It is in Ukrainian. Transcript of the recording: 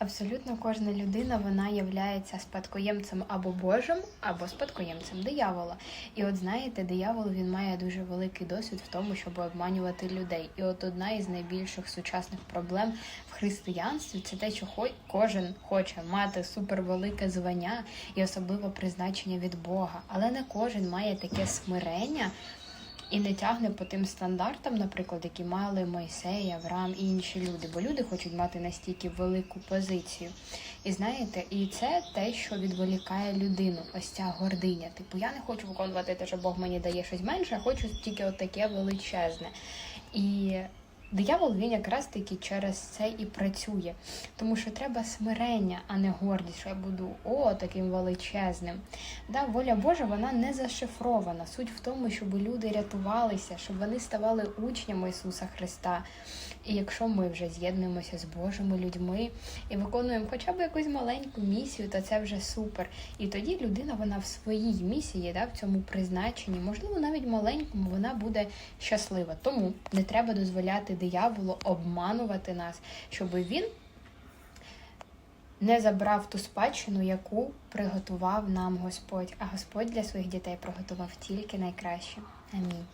Абсолютно кожна людина вона являється спадкоємцем або Божим, або спадкоємцем диявола. І от знаєте, диявол він має дуже великий досвід в тому, щоб обманювати людей. І от одна із найбільших сучасних проблем в християнстві це те, що кожен хоче мати супервелике звання і особливо призначення від Бога. Але не кожен має таке смирення. І не тягне по тим стандартам, наприклад, які мали Мойсей, Авраам і інші люди, бо люди хочуть мати настільки велику позицію. І знаєте, і це те, що відволікає людину, ось ця гординя. Типу, я не хочу виконувати те, що Бог мені дає щось менше, а хочу тільки отаке величезне. І диявол він якраз таки через це і працює, тому що треба смирення, а не гордість, що я буду о таким величезним. Да, воля Божа вона не зашифрована. Суть в тому, щоб люди рятувалися, щоб вони ставали учнями Ісуса Христа. І якщо ми вже з'єднуємося з Божими людьми і виконуємо хоча б якусь маленьку місію, то це вже супер. І тоді людина вона в своїй місії, да, в цьому призначенні, можливо, навіть маленькому, вона буде щаслива. Тому не треба дозволяти дияволу обманувати нас, щоб він не забрав ту спадщину, яку приготував нам Господь. А Господь для своїх дітей приготував тільки найкраще. Амінь.